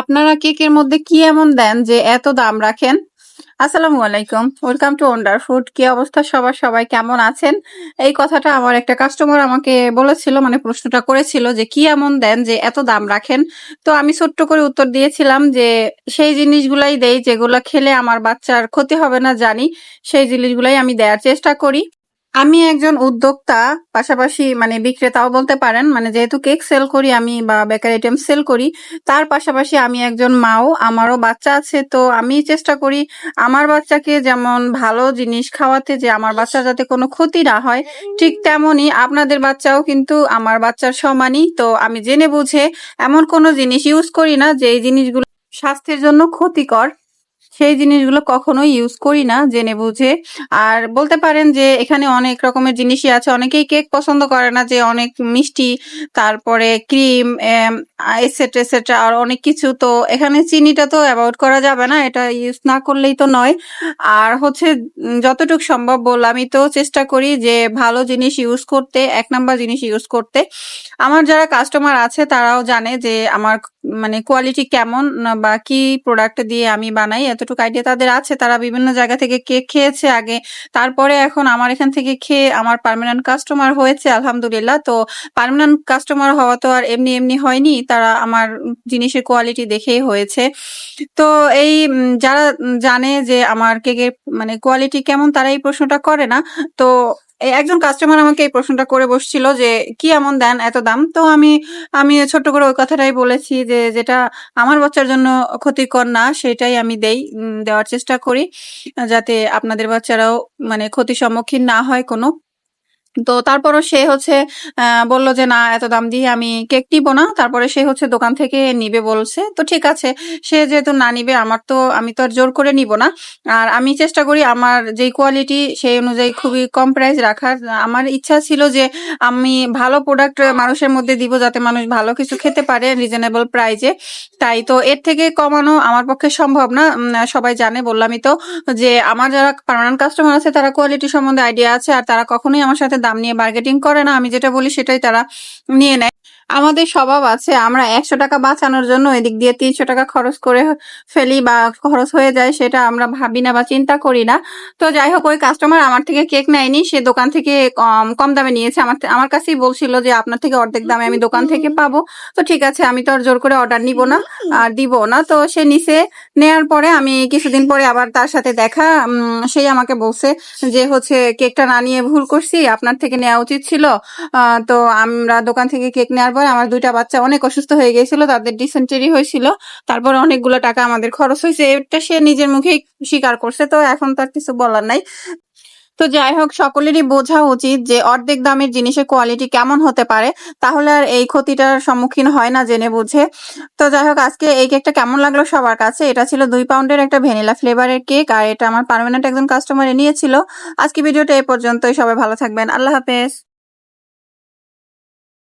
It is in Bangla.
আপনারা কেকের মধ্যে কি এমন দেন যে এত দাম রাখেন? আসসালামু আলাইকুম। Welcome to wonder food. কি অবস্থা সবার? সবাই কেমন আছেন? এই কথাটা আমার একটা কাস্টমার আমাকে বলেছিল মানে প্রশ্নটা করেছিল যে কি এমন দেন যে এত দাম রাখেন? তো আমি ছোট্ট করে উত্তর দিয়েছিলাম যে সেই জিনিসগুলাই দেই যেগুলো খেলে আমার বাচ্চার ক্ষতি হবে না জানি। সেই জিনিসগুলাই আমি দেওয়ার চেষ্টা করি। আমি একজন উদ্যোক্তা পাশাপাশি মানে বিক্রেতাও বলতে পারেন। মানে যেহেতু কেক সেল করি আমি বা বেকারি আইটেম সেল করি, তার পাশাপাশি আমি একজন মাও। আমারও বাচ্চা আছে। তো আমি চেষ্টা করি আমার বাচ্চাকে যেমন ভালো জিনিস খাওয়াতে যে আমার বাচ্চার যাতে কোনো ক্ষতি না হয়, ঠিক তেমনই আপনাদের বাচ্চাও কিন্তু আমার বাচ্চার সমানই। তো আমি জেনে বুঝে এমন কোনো জিনিস ইউজ করি না যে এই জিনিসগুলো স্বাস্থ্যের জন্য ক্ষতিকর। সেই জিনিসগুলো কখনোই ইউজ করি না জেনে বুঝে। আর বলতে পারেন যে এখানে অনেক রকমের জিনিসই আছে। অনেকেই কেক পছন্দ করে না যে অনেক মিষ্টি, তারপরে ক্রিম এটসেট্রা, এটসেট্রা আর অনেক কিছু। তো এখানে চিনিটা তো এভয়েড করা যাবে না। এটা ইউজ না করলেই তো নয়। আর হচ্ছে যতটুক সম্ভব বললামই তো চেষ্টা করি যে ভালো জিনিস ইউজ করতে, এক নাম্বার জিনিস ইউজ করতে। আমার যারা কাস্টমার আছে তারাও জানে যে আমার মানে কোয়ালিটি কেমন বা কি প্রোডাক্ট দিয়ে আমি বানাই এতটুকু আইডিয়া তাদের আছে। তারা বিভিন্ন জায়গা থেকে কেক খেয়েছে আগে। তারপরে এখন আমার এখান থেকে খেয়ে আমার পার্মানেন্ট কাস্টমার হয়েছে আলহামদুলিল্লাহ। তো পার্মানেন্ট কাস্টমার হওয়া তো আর এমনি, এমনি হয়নি। তারা আমার জিনিসের কোয়ালিটি দেখেই হয়েছে। তো এই যারা জানে যে আমার কেকের মানে কোয়ালিটি কেমন তারা এই প্রশ্নটা করে না। তো একজন কাস্টমার আমাকে এই প্রশ্নটা করে বসছিল যে, "কি এমন দেন এত দাম?" তো আমি আমি ছোট্ট করে ওই কথাটাই বলেছি যে, "যেটা আমার বাচ্চার জন্য ক্ষতিকর না সেটাই আমি দেই। দেওয়ার চেষ্টা করি। যাতে আপনাদের বাচ্চারাও মানে ক্ষতির সম্মুখীন না হয় কোনো।" তো তারপরও সে হচ্ছে বলল যে, "না এত দাম দিয়ে আমি কেক নিবো না।" তারপরে সে হচ্ছে দোকান থেকে নিবে বলছে। তো ঠিক আছে। সে যেহেতু না নিবে আমার তো আমি তো আর জোর করে নিবো না। আর আমি চেষ্টা করি আমার যেই কোয়ালিটি সেই অনুযায়ী খুবই কম প্রাইস রাখার। আমার ইচ্ছা ছিল যে আমি ভালো প্রোডাক্ট মানুষের মধ্যে দিব যাতে মানুষ ভালো কিছু খেতে পারে রিজনেবল প্রাইজে। তাই তো এর থেকে কমানো আমার পক্ষে সম্ভব না। সবাই জানে বললামই তো যে আমার যারা পার্মানেন্ট কাস্টমার আছে তারা কোয়ালিটি সম্বন্ধে আইডিয়া আছে। আর তারা কখনোই আমার সাথে দাম নিয়ে বার্গেটিং করে না। আমি যেটা বলি সেটাই তারা নিয়ে নেয়। আমাদের স্বভাব আছে আমরা ৳১০০ বাঁচানোর জন্য এদিক দিয়ে ৳৩০০ খরচ করে ফেলি বা খরচ হয়ে যায় সেটা আমরা ভাবি না বা চিন্তা করি না। তো যাই হোক ওই কাস্টমার আমার থেকে কেক নেয়নি। সে দোকান থেকে কম, কম দামে নিয়েছে। আমার আমার কাছেই বলছিল যে, "আপনার থেকে অর্ধেক দামে আমি দোকান থেকে পাবো।" তো ঠিক আছে আমি তো আর জোর করে অর্ডার নিবো না আর দিবোও না। তো সে নিছে। নেয়ার পরে আমি কিছুদিন পরে আবার তার সাথে দেখা। সেই আমাকে বলছে যে হচ্ছে, "কেকটা না নিয়ে ভুল করছি। আপনার থেকে নেওয়া উচিত ছিল।" তো আমরা দোকান থেকে কেক নেয়ার পরে আমার ২ টা বাচ্চা অনেক অসুস্থ হয়ে গিয়েছিল। তাদের ডিসেন্টারি হয়েছিল। তারপরে অনেকগুলো টাকা আমাদের খরচ হইছে। এটা সে নিজের মুখেই স্বীকার করছে। তো এখন তো আর কিছু বলার নাই। তো যাই হোক, সকলেরই বোঝা উচিত যে অর্ধেক দামের জিনিসের কোয়ালিটি কেমন হতে পারে। তাহলে আর এই ক্ষতিটার সম্মুখীন হয় না জেনে বুঝে। তো যাই হোক, আজকে এই কেকটা কেমন লাগল সবার কাছে? এটা ছিল দুই পাউন্ডের একটা ভ্যানিলা ফ্লেভারের কেক। আর এটা আমার পার্মানেন্ট একজন কাস্টমার নিয়েছিল। আজকে ভিডিওটা এ পর্যন্তই। সবাই ভালো থাকবেন। আল্লাহ হাফেজ।